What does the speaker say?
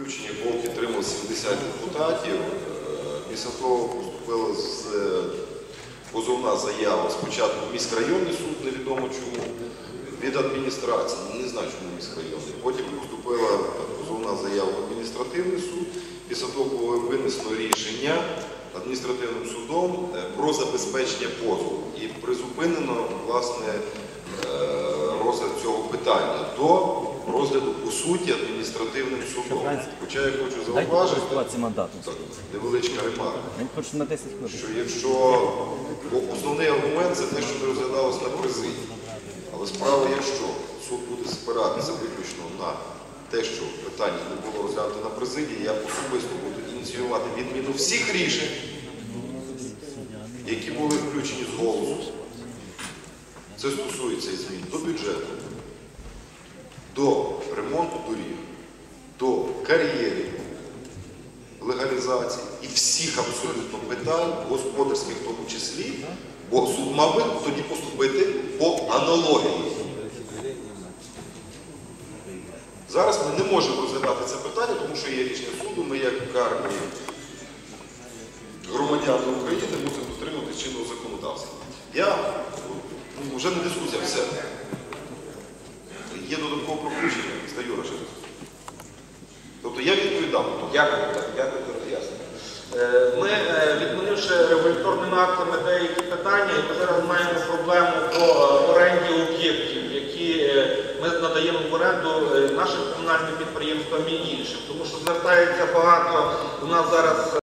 включення якого підтримали 70 депутатів. Е, Після того поступила е, позовна заява спочатку в міськрайонний суд, невідомо чому, від адміністрації, не знаю, чому міськрайонний. Потім поступила позовна заява в адміністративний суд. Після того було винесено рішення адміністративним судом е, про забезпечення позову і призупинено власне розгляд цього питання до розгляду по суті адміністративним судом. Хоча я хочу зауважити, так, невеличка ремарка Він хоче на 10 хвилин. що якщо бо основний аргумент це те, що не розглядалось на президії. Але справа, якщо суд буде спиратися виключно на те, що питання не було розглянуто на президії, я особисто буду ініціювати відміну всіх рішень, які були включені з голосу. Це стосується і змін до бюджету, до ремонту доріг, до кар'єрів, легалізації і всіх абсолютно питань, господарських в тому числі, бо суд мав би тоді поступити по аналогії. Зараз ми не можемо розглядати це питання, тому що є рішення суду, ми як карні громадяни України мусимо дотримувати чинного законодавства. Я ну, вже не дискусія, все. Тобто я відповідав. Дякую, дякую за роз'яснення. Ми, е, відмінивши регуляторними актами деякі питання, і ми зараз маємо проблему по е, оренді об'єктів, які е, ми надаємо в оренду нашим комунальним підприємствам і іншим. Тому що звертається багато у нас зараз